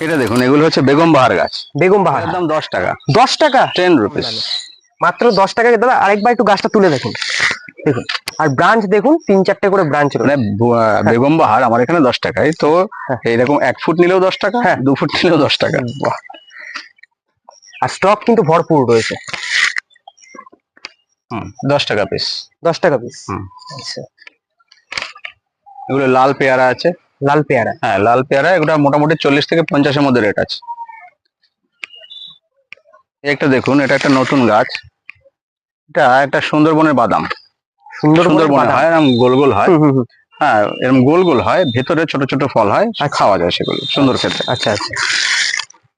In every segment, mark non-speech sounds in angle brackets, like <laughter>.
এটা দেখুন এগুলো হচ্ছে বেগম বাহার গাছ। বেগম বাহার। একদম দশ টাকা। দশ টাকা? টেন রুপিস মাত্র দশ টাকা দাদা আরেকবার একটু গাছটা তুলে দেখুন। দেখুন আর ব্রাঞ্চ দেখুন তিন চারটে করে ব্রাঞ্চ মানে আহ, বেগম বাহার আমার এখানে দশ টাকায় তো হ্যাঁ। এইরকম এক ফুট নিলেও দশ টাকা হ্যাঁ। দু ফুট নিলেও দশ টাকা। আর স্টক কিন্তু ভরপুর রয়েছে। হুম, দশ টাকা পিস দশ টাকা পিস হুম। আচ্ছা। এগুলো লাল পেয়ারা আছে। লাল পেয়ারা হ্যাঁ লাল পেয়ারা এগুলো মোটামুটি চল্লিশ থেকে পঞ্চাশের মধ্যে রেট আছে একটা দেখুন এটা একটা নতুন গাছ এটা একটা সুন্দরবনের বাদাম সুন্দর সুন্দরবনে হয় এরকম গোল গোল হয়। হ্যাঁ এরকম গোল গোল হয় ভেতরে ছোট ছোট ফল হয় খাওয়া যায় সেগুলো সুন্দর খেতে আচ্ছা আচ্ছা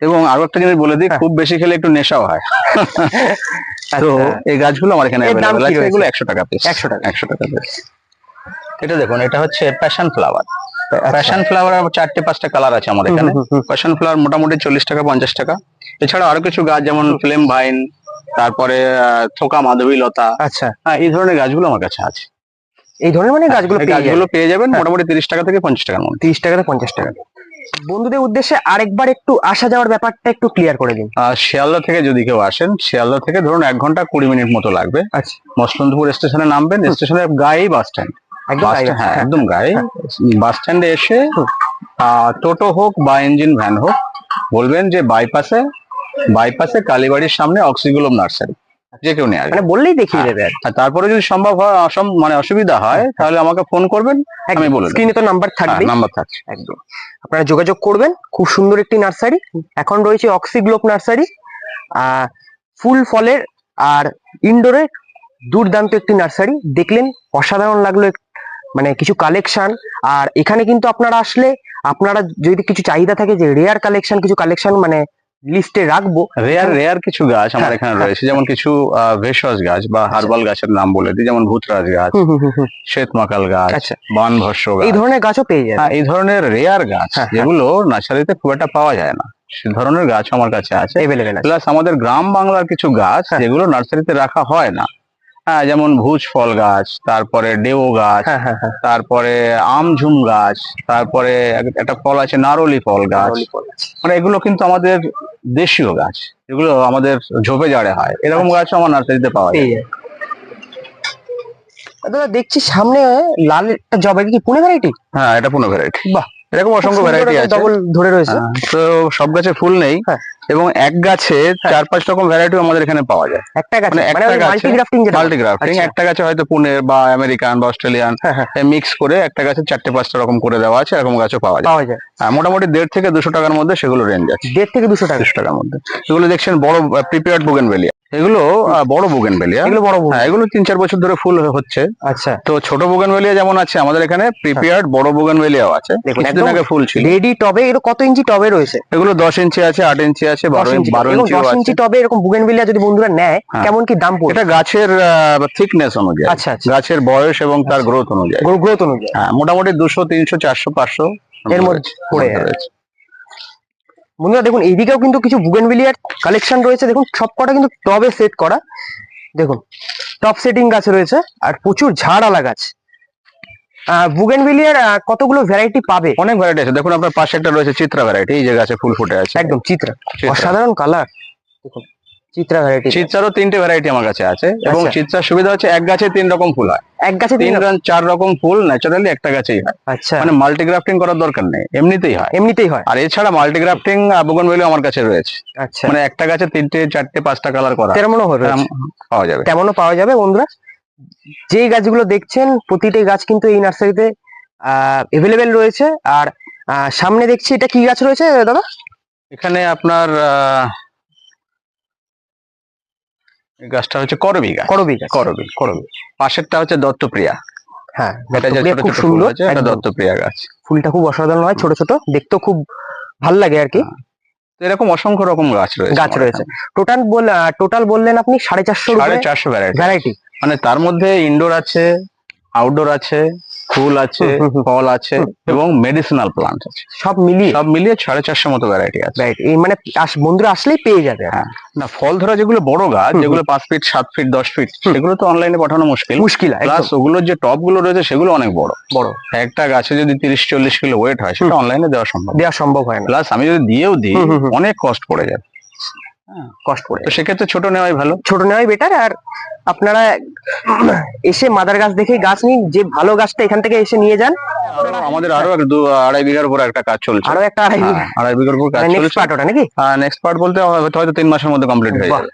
এবং আরও একটা জিনিস বলে দিই হ্যাঁ। খুব বেশি খেলে একটু নেশাও হয় তো আচ্ছা। এই গাছগুলো আমার এখানে? এগুলো একশো টাকা পিস 100 টাকা। একশো টাকা পিস এটা দেখুন এটা হচ্ছে প্যাশন ফ্লাওয়ার আচ্ছা। প্যাশন ফ্লাওয়ার চারটে পাঁচটা কালার আছে আমাদের এখানে। প্যাশন ফ্লাওয়ার মোটামুটি চল্লিশ টাকা পঞ্চাশ টাকা। এছাড়া আরও কিছু গাছ যেমন ফ্লেম ভাইন তারপরে থোকা মাধবী লতা। আচ্ছা। হ্যাঁ এই ধরনের গাছগুলো আমার কাছে আছে। এই ধরনের মানে গাছগুলো যাবেন? গাছগুলো পেয়ে যাবেন মোটামুটি তিরিশ টাকা থেকে পঞ্চাশ টাকার মধ্যে। তিরিশ টাকা থেকে পঞ্চাশ টাকা। বন্ধুদের উদ্দেশ্যে আরেকবার একটু আসা যাওয়ার ব্যাপারটা একটু ক্লিয়ার করে দিন। শিয়ালদা থেকে যদি কেউ আসেন শিয়ালদা থেকে ধরুন এক ঘণ্টা কুড়ি মিনিট মতো লাগবে। আচ্ছা। মসলন্দপুর স্টেশনে নামবেন স্টেশনের গায়েই বাস স্ট্যান্ড হ্যাঁ হ্যাঁ। <laughs> একদম গায়ে বাস স্ট্যান্ডে এসে টোটো হোক বা ইঞ্জিন ভ্যান হোক বলবেন যে বাইপাসে বাইপাসে কালীবাড়ির সামনে অক্সিগুলম নার্সারি যে কেউ নিয়ে আসবে। মানে বললেই দেখিয়ে দেবে আর তারপরে যদি সম্ভব হয় অসম- মানে অসুবিধা হয় তাহলে আমাকে ফোন করবেন আমি বলে। স্ক্রিনে তো নাম্বার থাকবে নাম্বার থাকছে। একদম। আপনারা যোগাযোগ করবেন খুব সুন্দর একটি নার্সারি। এখন রয়েছে অক্সিগ্লোপ নার্সারি ফুল ফলের আর ইনডোরের দুর্দান্ত একটি নার্সারি। দেখলেন অসাধারণ লাগল মানে কিছু কালেকশন আর এখানে কিন্তু আপনারা আসলে আপনারা যদি কিছু চাহিদা থাকে যে রেয়ার কালেকশন কিছু কালেকশন মানে লিস্টে রাখব। রেয়ার রেয়ার কিছু গাছ আমার হ্যাঁ, এখানে হ্যাঁ। রয়েছে যেমন কিছু ভেষজ গাছ বা হার্বাল গাছের নাম বলে দিই যেমন ভূতরাজ গাছ হুম হুম হুম হুম। শ্বেত মাকাল গাছ আচ্ছা। বানভস্য গাছ। এই ধরনের গাছও পেয়ে যাবেন। হ্যাঁ, এই ধরনের রেয়ার গাছ। যেগুলো নার্সারিতে খুব একটা পাওয়া যায় না। সে ধরনের গাছ আমার কাছে আছে। প্লাস আমাদের গ্রাম বাংলার কিছু গাছ। যেগুলো নার্সারিতে রাখা হয় না। হ্যাঁ যেমন ভুজ ফল গাছ তারপরে ডেও গাছ হ্যাঁ হ্যাঁ হ্যাঁ। তারপরে আমঝুম গাছ তারপরে একটা ফল আছে নারলি ফল গাছ। মানে এগুলো কিন্তু আমাদের দেশীয় গাছ। এগুলো আমাদের ঝোপে জাড়ে হয়। এরকম আচ্ছা। গাছও আমার নার্সারিতে পাওয়া যায়। দাদা দেখছি সামনে লাল জবা কি পুনে ভ্যারাইটি হ্যাঁ এটা পুরো ভ্যারাইটি বাহ! এরকম অসংখ্য ভ্যারাইটি আছে। ডবল ধরে রয়েছে। হ্যাঁ, তো সব গাছে ফুল নেই হ্যাঁ। এবং এক গাছে চার পাঁচ রকম ভ্যারাইটি আমাদের এখানে পাওয়া যায়। একটা গাছ মানে একটা গাছে মাল্টি গ্রাফটিং যেটা মাল্টি গ্রাফটিং। একটা গাছে হয়তো পুনের বা আমেরিকান বা অস্ট্রেলিয়ান হ্যাঁ, হ্যাঁ। মিক্স করে একটা গাছে চারটে পাঁচটা রকম করে দেওয়া আছে এরকম গাছও পাওয়া যায়। পাওয়া যায়। হ্যাঁ, মোটামুটি দেড় থেকে দুশো টাকার মধ্যে সেগুলো রেঞ্জ আছে। দেড় থেকে দুশো টাকা। দুশো টাকার মধ্যে। এগুলো দেখছেন বড় প্রিপেয়ার্ড বোগেনভেলিয়া এগুলো বড় বোগেনভেলিয়া এগুলো বড় হ্যাঁ এগুলো তিন চার বছর ধরে ফুল হচ্ছে। আচ্ছা। তো ছোট বোগেনভেলিয়া যেমন আছে আমাদের এখানে প্রিপেয়ার্ড বড় বোগেনভেলিয়াও আছে। দেখুন, কিছুদিন আগে ফুল ছিল। রেডি টবে এগুলো কত ইঞ্চি টবে রয়েছে? এগুলো দশ ইঞ্চি আছে আট ইঞ্চি আছে বারো ইঞ্চি বারো ইঞ্চি দশ ইঞ্চি টবে এরকম বুগেনভিলিয়া যদি বন্ধুরা নেয় হ্যাঁ। কেমন কি দাম পড়বে? এটা গাছের থিকনেস অনুযায়ী। আচ্ছা আচ্ছা। গাছের বয়স এবং তার গ্রোথ অনুযায়ী। গ্রোথ অনুযায়ী। হ্যাঁ মোটামুটি দুশো তিনশো চারশো পাঁচশো এর মধ্যে পড়ে। রয়েছে। বন্ধুরা দেখুন এইদিকেও কিন্তু কিছু বুগেন বুগেনভিলিয়ার কালেকশন রয়েছে। দেখুন সব কটা কিন্তু টবে সেট করা। দেখুন টপ সেটিং গাছ রয়েছে আর প্রচুর ঝাড় গাছ। বুগেনভিলিয়ার কতগুলো ভ্যারাইটি পাবে? অনেক ভ্যারাইটি আছে। দেখুন আপনার পাশে একটা রয়েছে চিত্রা ভ্যারাইটি এই যে গাছে ফুল ফুটে আছে। একদম চিত্রা। চিত্রা। অসাধারণ কালার দেখুন চিত্রা ভ্যারাইটি চিত্রারও তিনটে ভ্যারাইটি আমার কাছে আছে এবং আচ্ছা। চিত্রার সুবিধা হচ্ছে এক গাছে তিন রকম ফুল হয়। এক গাছে তিন চার রকম ফুল ন্যাচারালি একটা গাছেই হয়। আচ্ছা। মানে মাল্টিগ্রাফটিং করার দরকার নেই এমনিতেই হয়। এমনিতেই হয়। আর এছাড়া মাল্টিগ্রাফটিং আমার কাছে রয়েছে। আচ্ছা। মানে একটা গাছে তিনটে চারটে পাঁচটা কালার করা। তেমনও হবে পাওয়া যাবে। তেমনও পাওয়া যাবে বন্ধুরা। যেই গাছগুলো দেখছেন প্রতিটি গাছ কিন্তু এই নার্সারিতে এভেলেবেল রয়েছে। আর সামনে দেখছি এটা কি গাছ রয়েছে দাদা? এখানে আপনার গাছটা হচ্ছে করবি গাছ। করবি গাছ। করবি করবি। পাশেরটা হচ্ছে দত্তপ্রিয়া। হ্যাঁ এটা খুব সুন্দর এটা দত্তপ্রিয়া গাছ। ফুলটা খুব অসাধারণ হয় ছোট ছোট দেখতেও খুব ভালো লাগে আর কি। তো এরকম অসংখ্য রকম গাছ রয়েছে গাছ রয়েছে। টোটাল বল টোটাল বললেন আপনি সাড়ে চারশো সাড়ে চারশো ভ্যারাইটি ভ্যারাইটি মানে তার মধ্যে ইনডোর আছে আউটডোর আছে ফুল আছে। ফল আছে। এবং মেডিসিনাল প্লান্ট আছে। সব মিলিয়ে? সব মিলিয়ে সাড়ে চারশো মতো ভ্যারাইটি আছে। রাইট এই মানে বন্ধুরা আসলেই পেয়ে যাবে। হ্যাঁ না ফল ধরা যেগুলো বড় গাছ। যেগুলো পাঁচ ফিট সাত ফিট দশ ফিট সেগুলো তো অনলাইনে পাঠানো মুশকিল। মুশকিল প্লাস ওগুলোর যে টপগুলো রয়েছে সেগুলো অনেক বড়। বড়। একটা গাছে যদি তিরিশ চল্লিশ কিলো ওয়েট হয় সেটা অনলাইনে দেওয়া সম্ভব। দেওয়া সম্ভব হয় না। প্লাস আমি যদি দিয়েও দিই। অনেক কষ্ট পড়ে যায় কষ্ট করে। তো সেক্ষেত্রে ছোট নেওয়াই ভালো। ছোট নেওয়াই বেটার আর আপনারা এসে মাদার গাছ দেখে গাছ নিন যে ভালো গাছটা এখান থেকে এসে নিয়ে যান। আমাদের আরও এক দু আড়াই বিঘার উপর একটা কাজ চলছে। আরও একটা আড়াই হ্যাঁ, আড়াই বিঘার উপর কাজ নেক্সট চলছে। পার্ট ওটা নাকি? নেক্সট পার্ট বলতে হয়তো তিন মাসের মধ্যে কমপ্লিট হয়ে যাবে।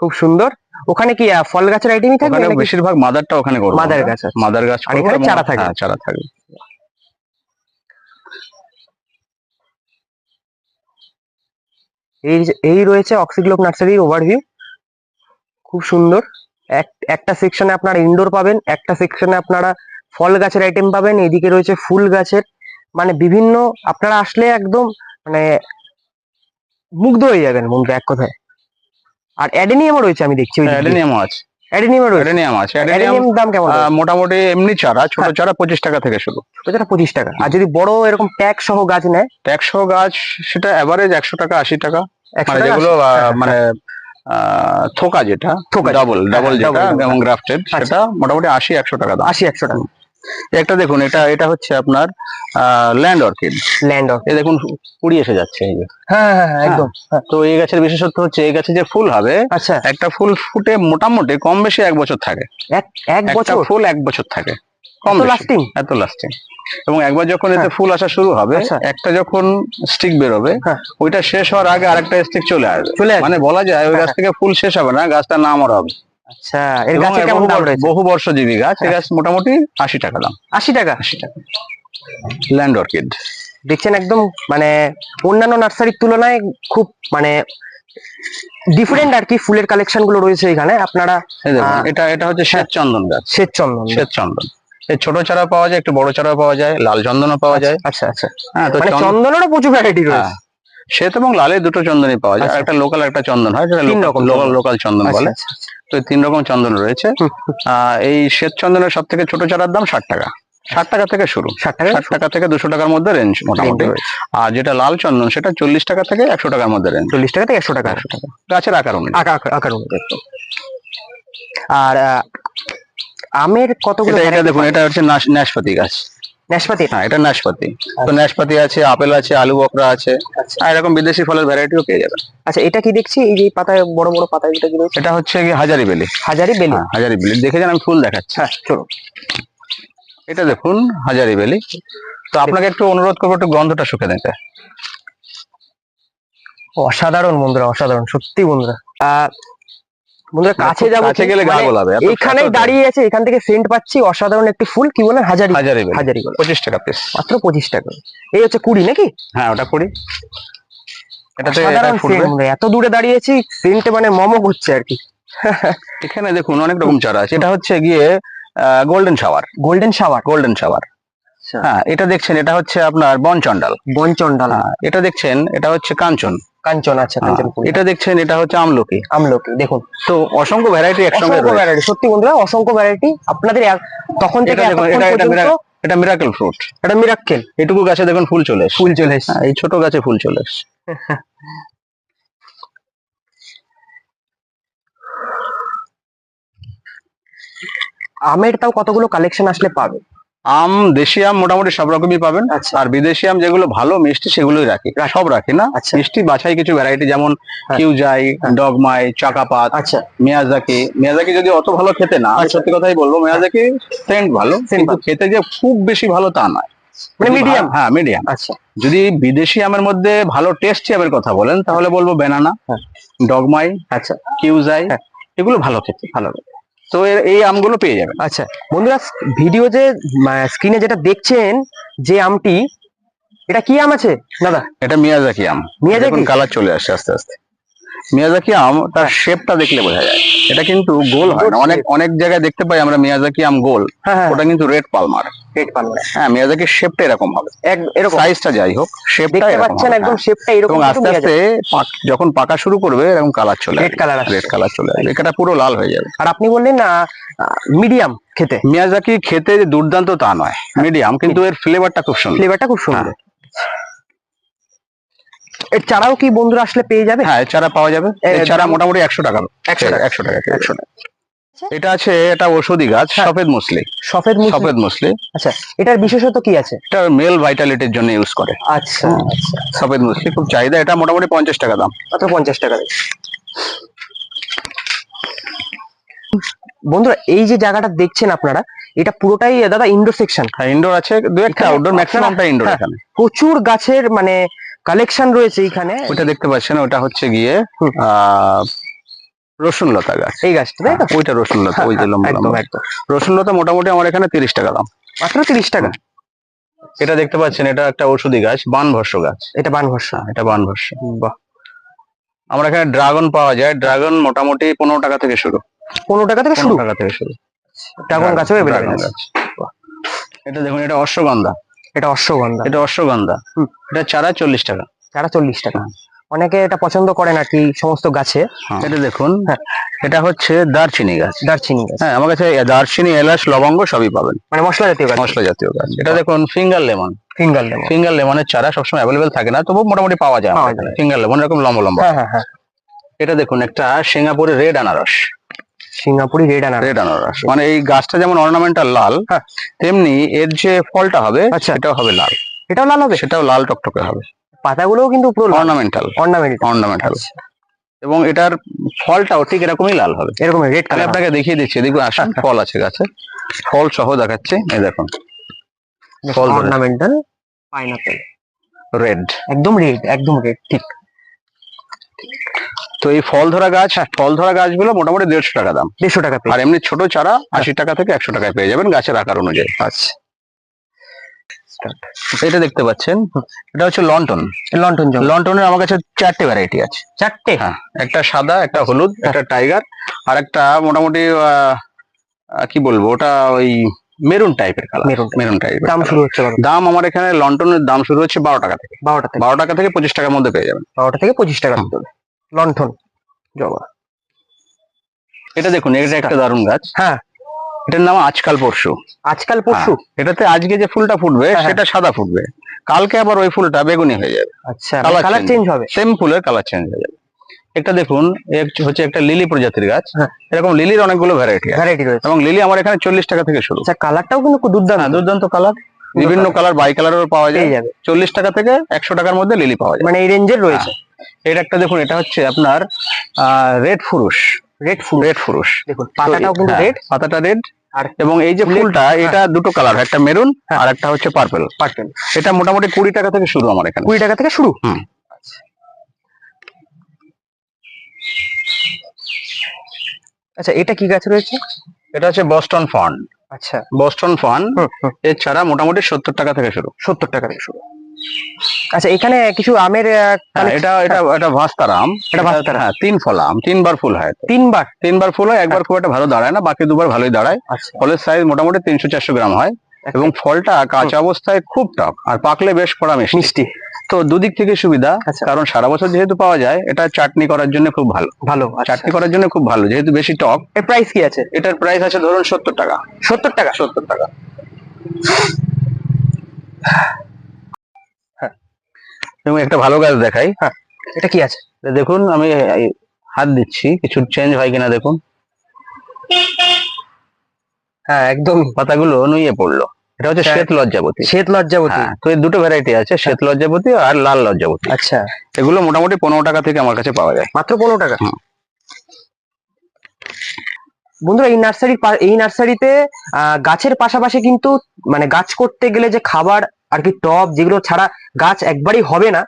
খুব সুন্দর। ওখানে কি ফল গাছের আইটেমই থাকবে বেশিরভাগ মাদারটা ওখানে করব মাদার গাছ মাদার গাছ আর এখানে চারা থাকবে। হ্যাঁ, চারা থাকবে। এই এই রয়েছে অক্সিগ্লোব নার্সারির ওভারভিউ খুব সুন্দর। এক একটা সেকশনে আপনারা ইনডোর পাবেন একটা সেকশনে আপনারা ফল গাছের আইটেম পাবেন এদিকে রয়েছে ফুল গাছের। মানে বিভিন্ন আপনারা আসলে একদম মানে মুগ্ধ হয়ে যাবেন বন্ধু এক কথায়। আর অ্যাডেনিয়ামও রয়েছে আমি দেখছি অ্যাডেনিয়াম আছে। রয়েছে। অ্যাডেনিয়াম আছে। অ্যাডেনিয়াম দাম কেমন মোটামুটি এমনি চারা ছোট হ্যাঁ। চারা পঁচিশ টাকা থেকে শুরু। পঁচিশ টাকা আর যদি বড় এরকম ট্যাগ সহ গাছ নেয়? একশো গাছ সেটা অ্যাভারেজ একশো টাকা আশি টাকা। মানে যেগুলো মানে থোকা যেটা থোকা ডাবল ডাবল হ্যাঁ, যেটা এবং গ্রাফটেড আচ্ছা। সেটা মোটামুটি আশি একশো টাকা দাম। আশি একশো টাকা। একটা দেখুন এটা এটা হচ্ছে আপনার ল্যান্ড অর্কিড ল্যান্ড এই দেখুন কুড়ি এসে যাচ্ছে এই যে। হ্যাঁ হ্যাঁ হ্যাঁ একদম। হ্যাঁ। তো এই গাছের বিশেষত্ব হচ্ছে এই গাছে যে ফুল হবে আচ্ছা। একটা ফুল ফুটে মোটামুটি কম বেশি এক বছর থাকে। এক এক বছর? ফুল এক বছর থাকে। কম লাস্টিং এত লাস্টিং এবং একবার যখন এতে ফুল আসা শুরু হবে আচ্ছা। একটা যখন স্টিক বেরোবে হ্যাঁ। ওইটা শেষ হওয়ার আগে আরেকটা স্টিক চলে আসবে। মানে বলা যায় ওই গাছ থেকে ফুল শেষ হবে না গাছটা না মরা হবে। আচ্ছা এর গাছে কেমন বহু দাম রয়েছে? বহু বর্ষজীবী গাছ এই গাছ মোটামুটি আশি টাকা দাম। আশি টাকা? আশি টাকা। ল্যান্ড অর্কিড দেখছেন একদম মানে অন্যান্য নার্সারির তুলনায় খুব মানে ডিফারেন্ট আর কি ফুলের কালেকশনগুলো রয়েছে এখানে। আপনারা এটা এটা হচ্ছে শ্বেত চন্দন গাছ। শ্বেত চন্দন শ্বেত চন্দন ছোট চারা পাওয়া যায় একটু বড় চারাও পাওয়া যায় লাল চন্দনও পাওয়া যায়। আচ্ছা আচ্ছা হ্যাঁ তো মানে চন্দনেরও প্রচুর ভ্যারাইটি রয়েছে। শ্বেত এবং লালে দুটো চন্দনই পাওয়া যায়। আচ্ছা। একটা লোকাল একটা চন্দন হয় যেটা লোকাল। লোকাল চন্দন। আচ্ছা, বলে। আচ্ছা। তো তিন রকম চন্দন রয়েছে। আহ, এই শ্বেত চন্দনের সব থেকে ছোট চারার দাম ষাট টাকা। ষাট টাকা থেকে শুরু। ষাট টাকা ষাট টাকা থেকে দুশো টাকার মধ্যে রেঞ্জ মোটামুটি। আর যেটা লাল চন্দন সেটা চল্লিশ টাকা থেকে একশো টাকার মধ্যে রেঞ্জ চল্লিশ টাকা থেকে একশো টাকা। একশো টাকা। গাছের আকার অনুযায়ী। আঁকা আঁকা- আঁকার অনুযায়ী। আর আমের কতগুলো এটা এটা দেখুন এটা হচ্ছে নাশ- নাশপাতি গাছ। নাশপাতি। হ্যাঁ এটা নাশপাতি। তো নাশপাতি আছে আপেল আছে আলু বকরা আছে। আচ্ছা। আর এরকম বিদেশি ফলের ভ্যারাইটিও পেয়ে যাবেন। আচ্ছা এটা কি দেখছি? এই যে পাতায় বড় বড় পাতা যেটা কি এটা হচ্ছে কি হাজারি বেলি। হাজারি বেলি। হ্যাঁ হাজারি বেলি। দেখে যান আমি ফুল দেখাচ্ছি। হ্যাঁ চলো এটা দেখুন হাজারি বেলি। তো আপনাকে একটু অনুরোধ করব একটু গন্ধটা শুকে নিতে। অসাধারণ বন্ধুরা অসাধারণ সত্যি বন্ধুরা। আহ, বন্ধুরা কাছে যাব কাছে গেলে গা মানে গোলাবে এইখানেই দাঁড়িয়ে আছে এখান থেকে সেন্ট পাচ্ছি অসাধারণ একটি ফুল কি বলেন হাজারি। হাজারি হাজারি পঁচিশ টাকা পিস মাত্র পঁচিশ টাকা। এই হচ্ছে কুড়ি নাকি? হ্যাঁ ওটা সেন্ট এত দূরে দাঁড়িয়েছি সেন্টে মানে মমক হচ্ছে আর কি। এখানে দেখুন অনেক রকম চারা আছে। এটা হচ্ছে গিয়ে golden shower golden shower golden shower হ্যাঁ এটা দেখছেন এটা হচ্ছে আপনার বনচন্ডাল বনচন্ডাল হ্যাঁ এটা দেখছেন এটা হচ্ছে কাঞ্চন। কাঞ্চন হ্যাঁ, কাঞ্চন এটা দেখছেন এটা হচ্ছে আমলকি। আমলকি দেখুন। তো অসংখ্য ভ্যারাইটি একসঙ্গে অসংখ্য ভ্যারাইটি সত্যি বন্ধুরা অসংখ্য ভ্যারাইটি আপনাদের তখন থেকে এটা মিরাকেল ফ্রুট এটা মিরাক্কেল এটুকু গাছে দেখুন ফুল চলে ফুল চলে হ্যাঁ, এই ছোট গাছে ফুল চলে আমের তাও কতগুলো কালেকশন আসলে পাবে? আম দেশি আম মোটামুটি সব রকমই পাবেন। আচ্ছা। আর বিদেশি আম যেগুলো ভালো মিষ্টি সেগুলোই রাখি। সব রাখি না? আচ্ছা। মিষ্টি বাছাই কিছু ভ্যারাইটি যেমন হ্যাঁ। কিউজাই হ্যাঁ। ডগমাই চাকাপাত আচ্ছা। মিয়াজাকি। মিয়াজাকি যদি অত ভালো খেতে না। সত্যি কথাই বলব মিয়াজাকি সেন্ট ভালো কিন্তু খেতে যে খুব বেশি ভালো তা নয়। মানে মিডিয়াম হ্যাঁ মিডিয়াম আচ্ছা। যদি বিদেশি আমের মধ্যে ভালো টেস্টি আমের কথা বলেন তাহলে বলব বেনানা হ্যাঁ। ডগমাই আচ্ছা। কিউজাই। এগুলো ভালো খেতে। ভালো তো এই আমগুলো পেয়ে যাবেন আচ্ছা বন্ধুরা ভিডিও যে স্ক্রিনে যেটা দেখছেন যে আমটি এটা কি আম আছে? দাদা? এটা মিয়াজাকি আম। মিয়াজাকি? কালার চলে আসছে আস্তে আস্তে। মিয়াজাকি আম তার শেপটা দেখলে বোঝা যায়। এটা কিন্তু গোল হয় না। অনেক অনেক জায়গায় দেখতে পাই আমরা মিয়াজাকি আম গোল। হ্যাঁ হ্যাঁ। ওটা কিন্তু রেড পালমার রেড পালমার হ্যাঁ মিয়াজাকির শেপটা এরকম হবে। এক এরকম। সাইজটা যাই হোক শেপটা পাচ্ছেন একদম শেপটা এরকম আস্তে আস্তে যখন পাকা শুরু করবে এরকম কালার চলে রেড কালার রেড কালার চলে আসবে। এটা পুরো লাল হয়ে যাবে। আর আপনি বললেন না মিডিয়াম খেতে। মিয়াজাকি খেতে দুর্দান্ত তা নয়। মিডিয়াম কিন্তু এর ফ্লেভারটা খুব সুন্দর। ফ্লেভারটা খুব সুন্দর। এর চারাও কি বন্ধুরা আসলে পেয়ে যাবে? হ্যাঁ চারা পাওয়া যাবে। এর চারা মোটামুটি একশো টাকা। একশো টাকা একশো টাকা একশো টাকা। এটা আছে এটা ঔষধি গাছ হ্যাঁ। সফেদ মুসলি। সফেদ মুসলি? সফেদ মুসলি। আচ্ছা এটার বিশেষত কি আছে? এটা মেল ভাইটালিটির জন্য ইউজ করে। আচ্ছা আচ্ছা। সফেদ মুসলি খুব চাহিদা এটা মোটামুটি পঞ্চাশ টাকা দাম। মাত্র পঞ্চাশ টাকা দিয়ে। বন্ধুরা এই যে জায়গাটা দেখছেন আপনারা এটা পুরোটাই দাদা ইনডোর সেকশন হ্যাঁ ইনডোর আছে দু একটা আউটডোর ম্যাক্সিমামটা ইনডোর। এখানে। প্রচুর গাছের মানে কালেকশন রয়েছে এইখানে। ওটা দেখতে পাচ্ছেন ওটা হচ্ছে গিয়ে আহ রসুন লতা গাছ। এই গাছটা তাই তো? ওইটা রসুন লতা ওই যে <laughs> লম্বা লম্বা। রসুন লতা মোটামুটি আমার এখানে তিরিশ টাকা দাম। মাত্র তিরিশ টাকা? এটা দেখতে পাচ্ছেন এটা একটা ঔষধি গাছ বান বানভস্য গাছ। এটা বান বানভস্য এটা বানভস্য বাহ। আমার এখানে ড্রাগন পাওয়া যায় ড্রাগন মোটামুটি পনেরো টাকা থেকে শুরু। পনেরো টাকা থেকে শুরু? টাকা থেকে শুরু। ড্রাগন গাছও গাছ। এটা দেখুন এটা অশ্বগন্ধা। এটা অশ্বগন্ধা। এটা অশ্বগন্ধা। এটা চারা চল্লিশ টাকা। চারা চল্লিশ টাকা। অনেকে এটা পছন্দ করেন আর কি সমস্ত গাছে। এটা দেখুন। হ্যাঁ। এটা হচ্ছে দারচিনি গাছ। দারচিনি গাছ। হ্যাঁ আমার কাছে দারচিনি এলাচ লবঙ্গ সবই পাবেন। মানে মশলা জাতীয় গাছ। মশলা জাতীয় গাছ। এটা দেখুন finger lemon. Finger lemon. Finger লেমনের চারা সবসময় অ্যাভেলেবেল থাকে না তবু মোটামুটি পাওয়া যায় ফিঙ্গার লেমন এরকম লম্বা লম্বা হ্যাঁ হ্যাঁ হ্যাঁ। এটা দেখুন একটা সিঙ্গাপুরের রেড আনারস। সিঙ্গাপুরি রেড আনার রেড আনারস। মানে এই গাছটা যেমন অর্নামেন্টাল লাল হ্যাঁ। তেমনি এর যে ফলটা হবে আচ্ছা। সেটাও হবে লাল। এটাও লাল হবে? সেটাও লাল টকটকে হবে। পাতাগুলোও কিন্তু পুরো অর্নামেন্টাল অর্নামেন্ট অর্নামেন্টাল এবং এটার ফলটাও ঠিক এরকমই লাল হবে। এরকম রেড কালার আপনাকে দেখিয়ে দিচ্ছি দেখুন আসুন <laughs> ফল আছে গাছে। ফল সহ দেখাচ্ছে এই দেখুন। ফল। অর্নামেন্টাল পাইনাপেল রেড একদম রেড একদম রেড ঠিক। তো এই ফল ধরা গাছ ফল ধরা গাছগুলো মোটামুটি দেড়শো টাকা দাম। দেড়শো টাকা আর এমনি ছোট চারা আশি টাকা থেকে একশো টাকায় পেয়ে যাবেন গাছের আকার অনুযায়ী। আচ্ছা। এটা দেখতে পাচ্ছেন। এটা হচ্ছে লন্টন। লন্ঠন জল লন্টনের আমার কাছে চারটে ভ্যারাইটি আছে। চারটে? হ্যাঁ একটা সাদা একটা হলুদ একটা টাইগার আর একটা মোটামুটি কি বলব ওটা ওই মেরুন টাইপের কালার Maroon মেরুন। টাইপের দাম শুরু হচ্ছে দাম আমার এখানে লন্টনের দাম শুরু হচ্ছে বারো টাকা থেকে। বারোটা থেকে। বারো টাকা থেকে পঁচিশ টাকার মধ্যে পেয়ে যাবেন। বারোটা থেকে পঁচিশ টাকার ভিতরে লন্ঠন জবা। এটা দেখুন এটা একটা দারুণ গাছ। হ্যাঁ। এটার নাম আজকাল পরশু। আজকাল পরশু? এটাতে আজকে যে ফুলটা ফুটবে হ্যাঁ, হ্যাঁ। সেটা সাদা ফুটবে। কালকে আবার ওই ফুলটা বেগুনি হয়ে যাবে। আচ্ছা কালার চেঞ্জ হবে। সেম ফুলের কালার চেঞ্জ হয়ে যাবে। একটা দেখুন হচ্ছে একটা লিলি প্রজাতির গাছ। হ্যাঁ। এরকম লিলির অনেকগুলো ভ্যারাইটি আছে। ভ্যারাইটি রয়েছে। এবং লিলি আমার এখানে চল্লিশ টাকা থেকে শুরু। আচ্ছা কালারটাও কিন্তু দুর্দান্ত। হ্যাঁ দুর্দান্ত কালার বিভিন্ন কালার। বাই কালারেরও পাওয়া যায়। চল্লিশ টাকা থেকে একশো টাকার মধ্যে লিলি পাওয়া যায়। মানে এই রেঞ্জের রয়েছে। এটা একটা দেখুন এটা হচ্ছে আপনার রেড ফুরুষ রেড ফুল রেড ফুরুষ দেখুন পাতাটাও কিন্তু হ্যাঁ, রেড পাতাটা রেড আর এবং এই যে ফুলটা এটা দুটো কালার একটা মেরুন হ্যাঁ। আর একটা হচ্ছে পার্পল পার্পেল এটা মোটামুটি কুড়ি টাকা থেকে শুরু আমার এখানে। কুড়ি টাকা থেকে শুরু? হুম। আচ্ছা এটা কি গাছ রয়েছে? এটা হচ্ছে বস্টন ফান আচ্ছা। বস্টন ফান এছাড়া মোটামুটি সত্তর টাকা থেকে শুরু। সত্তর টাকা থেকে শুরু। আচ্ছা এখানে কিছু আমের হ্যাঁ, এটা এটা এটা ভাস্তারাম এটা ভাস্তারাম। হ্যাঁ তিন ফল আম তিনবার ফুল হয় তিনবার? তিনবার ফুল হয় একবার খুব একটা ভালো দাঁড়ায় না বাকি দুবার ভালোই দাঁড়ায়। আচ্ছা। ফলের সাইজ মোটামুটি তিনশো চারশো গ্রাম হয়। এবং ফলটা কাঁচা অবস্থায় খুব টক আর পাকলে বেশ কড়া মিষ্টি। তো দুদিক থেকে সুবিধা আচ্ছা। কারণ সারা বছর যেহেতু পাওয়া যায় এটা চাটনি করার জন্য খুব ভালো। ভালো আচ্ছা। চাটনি করার জন্য খুব ভালো যেহেতু বেশি টক। এর প্রাইস কি আছে? এটার প্রাইস আছে ধরুন সত্তর টাকা। সত্তর টাকা? সত্তর টাকা। হ্যাঁ। এবং একটা ভালো গাছ দেখাই। হ্যাঁ। এটা কি আছে? দেখুন আমি হাত দিচ্ছি কিছু চেঞ্জ হয় কিনা দেখুন। হ্যাঁ একদম পাতাগুলো নুয়ে পড়ল। এটা হচ্ছে হ্যাঁ। শ্বেত লজ্জাপতি শ্বেত লজ্জাবতী। হ্যাঁ। তো এই দুটো ভ্যারাইটি আছে শ্বেত লজ্জাপতি আর লাল লজ্জাপতি আচ্ছা। এগুলো মোটামুটি পনেরো টাকা থেকে আমার কাছে পাওয়া যায়। মাত্র পনেরো টাকা? বন্ধুরা এই নার্সারি এই নার্সারিতে আহ, গাছের পাশাপাশি কিন্তু মানে গাছ করতে গেলে যে খাবার আর কি টব যেগুলো ছাড়া গাছ একবারই হবে না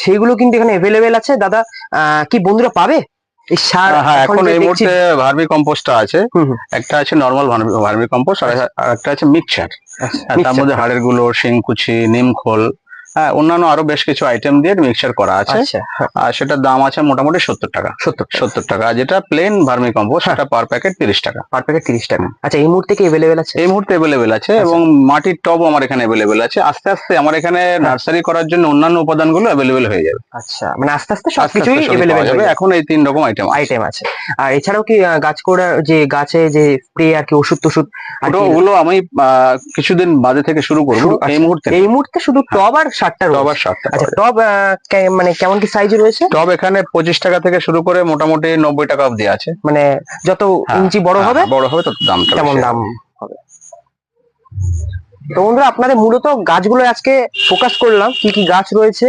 সেগুলো কিন্তু এখানে এভেলেবেল আছে। দাদা আহ, কি বন্ধুরা পাবে? এই সার হ্যাঁ এখন এখন এই মুহূর্তে ভার্মি কম্পোস্টটা আছে। একটা আছে নর্মাল ভার্মি কম্পোস্ট আর একটা আছে মিক্সচার আচ্ছা, তার মধ্যে হাড়েরগুলো শিংকুচি নিমখোল হ্যাঁ অন্যান্য আরও বেশ কিছু আইটেম দিয়ে মিক্সচার করা আছে। আচ্ছা। হ্যাঁ, আর সেটার দাম আছে মোটামুটি সত্তর টাকা। সত্তর সত্তর টাকা। যেটা প্লেন ভার্মি কম্পোস্ট সেটা পার প্যাকেট তিরিশ টাকা। পার প্যাকেট তিরিশ টাকা। আচ্ছা এই মুহূর্তে কি অ্যাভেলেবেল আছে? এই মুহূর্তে অ্যাভেলেবেল আছে আচ্ছা। এবং মাটির টব আমার এখানে অ্যাভেলেবেল আছে। আস্তে আস্তে আমার এখানে নার্সারি করার জন্য অন্যান্য উপাদানগুলো অ্যাভেলেবেল হয়ে যাবে। আচ্ছা মানে আস্তে আস্তে সবকিছুই অ্যাভেলেবেল যাবে। এখন এই তিন রকম আইটেম আইটেম আছে। আর এছাড়াও কি গাছ করার যে গাছে যে স্প্রে আর কি ওষুধ টষুধ ওগুলো আমি কিছুদিন বাদে থেকে শুরু করব। এই মুহূর্তে এই মুহূর্তে শুধু টব আর রয়েছে। আর সাতটা আচ্ছা আহ, মানে কেমন কি সাইজ রয়েছে? টব এখানে পঁচিশ টাকা থেকে শুরু করে মোটামুটি নব্বই টাকা অব্দি আছে। মানে যত হ্যাঁ, ইঞ্চি বড় হ্যাঁ, হবে বড় হবে তত দামটা তেমন বেশি। দাম হবে। তো বন্ধুরা আপনাদের মূলত গাছগুলো আজকে ফোকাস করলাম কি কি গাছ রয়েছে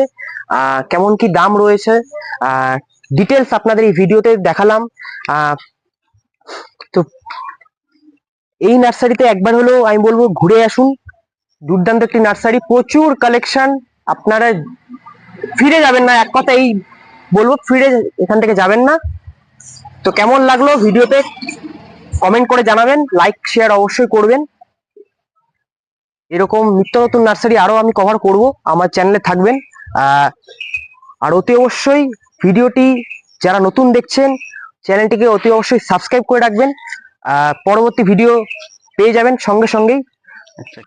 আহ, কেমন কি দাম রয়েছে ডিটেলস আপনাদের এই ভিডিওতে দেখালাম। আহ, তো এই নার্সারিতে একবার হলেও আমি বলব ঘুরে আসুন দুর্দান্ত একটি নার্সারি, প্রচুর কালেকশন আপনারা ফিরে যাবেন না, এক কথা এই বলব, ফিরে এখান থেকে যাবেন না। তো কেমন লাগল ভিডিওতে? কমেন্ট করে জানাবেন লাইক শেয়ার অবশ্যই করবেন। এরকম নিত্য নতুন নার্সারি আরও আমি কভার করব, আমার চ্যানেলে থাকবেন। আর অতি অবশ্যই ভিডিওটি যারা নতুন দেখছেন চ্যানেলটিকে অতি অবশ্যই সাবস্ক্রাইব করে রাখবেন। পরবর্তী ভিডিও পেয়ে যাবেন সঙ্গে সঙ্গেই। আচ্ছা।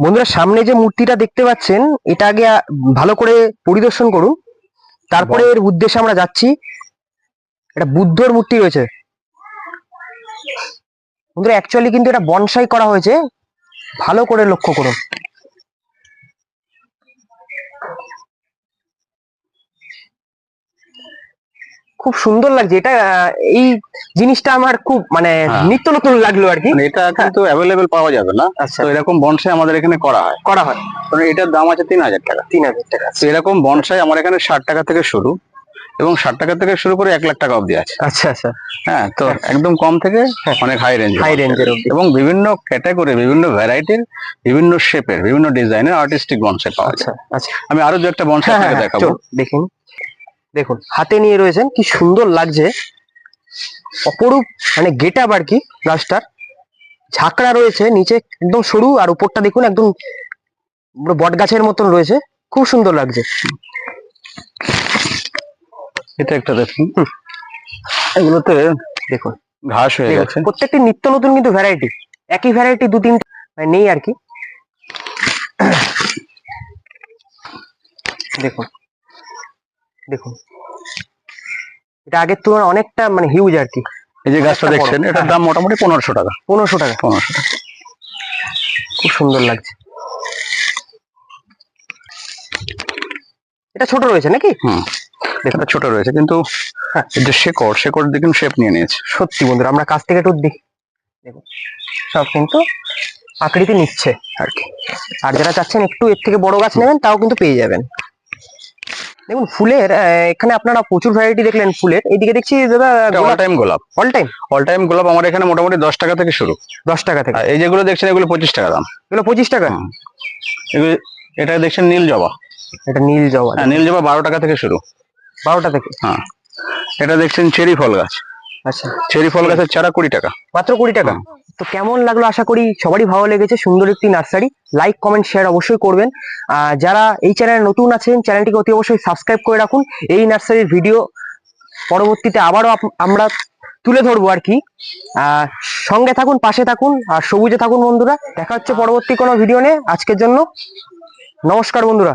বন্ধুরা, সামনে যে মূর্তিটা দেখতে পাচ্ছেন, এটা আগে ভালো করে পরিদর্শন করুন। তারপরে এর উদ্দেশ্যে আমরা যাচ্ছি। এটা বুদ্ধর মূর্তি রয়েছে। বন্ধুরা অ্যাকচুয়ালি কিন্তু এটা বনসাই করা হয়েছে। ভালো করে লক্ষ্য করুন। খুব সুন্দর লাগছে। এটা এই জিনিসটা আমার খুব মানে হ্যাঁ। নিত্য নতুন লাগল আর কি। মানে এটা কিন্তু অ্যাভেলেবেল পাওয়া যাবে না। আচ্ছা। তো এরকম বনসাই আমাদের এখানে করা হয়। করা হয়। কারণ এটার দাম আছে তিন হাজার টাকা। তিন হাজার টাকা। তো এরকম বনসাই আমার এখানে ষাট টাকা থেকে শুরু এবং ষাট টাকা থেকে শুরু করে এক লাখ টাকা অব্দি আছে। আচ্ছা আচ্ছা। হ্যাঁ তো একদম কম থেকে হ্যাঁ। অনেক হাই রেঞ্জ হাই রেঞ্জের এবং বিভিন্ন ক্যাটাগরি বিভিন্ন ভ্যারাইটির বিভিন্ন শেপের বিভিন্ন ডিজাইনের আর্টিস্টিক বনসাই পাওয়া যায়। আচ্ছা আচ্ছা। আমি আরও দু একটা বনসাই হ্যাঁ হ্যাঁ হ্যাঁ, দেখাবো। দেখুন দেখুন হাতে নিয়ে রয়েছেন কি সুন্দর লাগছে। অপরূপ মানে গেট আর কি গাছটার ঝাঁকড়া রয়েছে নিচে একদম সরু আর উপরটা দেখুন একদম বট গাছের মতন রয়েছে। খুব সুন্দর লাগছে। এটা একটা দেখুন। এগুলোতে দেখুন। ঘাস হয়ে গেছে। প্রত্যেকটি নিত্য নতুন কিন্তু ভ্যারাইটি একই ভ্যারাইটি দু তিনটা মানে নেই আর কি। দেখুন। দেখুন। এটা আগের তুলনায় অনেকটা মানে হিউজ আর কি। এই যে গাছটা দেখছেন এটার। দাম মোটামুটি পনেরোশো টাকা। পনেরোশো টাকা। পনেরোশো টাকা। খুব সুন্দর লাগছে। এটা ছোট রয়েছে নাকি? হুম এটা ছোট রয়েছে কিন্তু হ্যাঁ। যে শেকড় শেকড় দেখুন শেপ নিয়ে নিয়েছে। সত্যি বন্ধুরা আমরা কাছ থেকে একটু দেখি। দেখুন সব কিন্তু আকৃতি নিচ্ছে। আর কি। আর যারা চাচ্ছেন একটু এর থেকে বড় গাছ নেবেন তাও কিন্তু পেয়ে যাবেন। দেখুন ফুলের এখানে আপনারা প্রচুর ভ্যারাইটি দেখলেন ফুলের। এইদিকে দেখছি দাদা অল টাইম গোলাপ। অল টাইম অল টাইম গোলাপ আমার এখানে মোটামুটি দশ টাকা থেকে শুরু। দশ টাকা থেকে। এই যেগুলো দেখছেন এগুলো পঁচিশ টাকা দাম। এগুলো পঁচিশ টাকা? এগুলো এটা দেখছেন নীল জবা। এটা নীল জবা। হ্যাঁ নীল জবা বারো টাকা থেকে শুরু। বারোটা থেকে? হ্যাঁ। এটা দেখছেন চেরি ফল গাছ। আচ্ছা। চেরি ফল গাছের চারা কুড়ি টাকা। মাত্র কুড়ি টাকা। তো কেমন লাগল আশা করি সবারই ভালো লেগেছে সুন্দর একটি নার্সারি। লাইক কমেন্ট শেয়ার অবশ্যই করবেন। যারা এই চ্যানেলে নতুন আছেন চ্যানেলটিকে অতি অবশ্যই সাবস্ক্রাইব করে রাখুন। এই নার্সারির ভিডিও পরবর্তীতে আবারও আমরা তুলে ধরবো আর কি। সঙ্গে থাকুন পাশে থাকুন আর সবুজে থাকুন বন্ধুরা। দেখা হচ্ছে পরবর্তী কোনো ভিডিও নিয়ে আজকের জন্য। নমস্কার বন্ধুরা।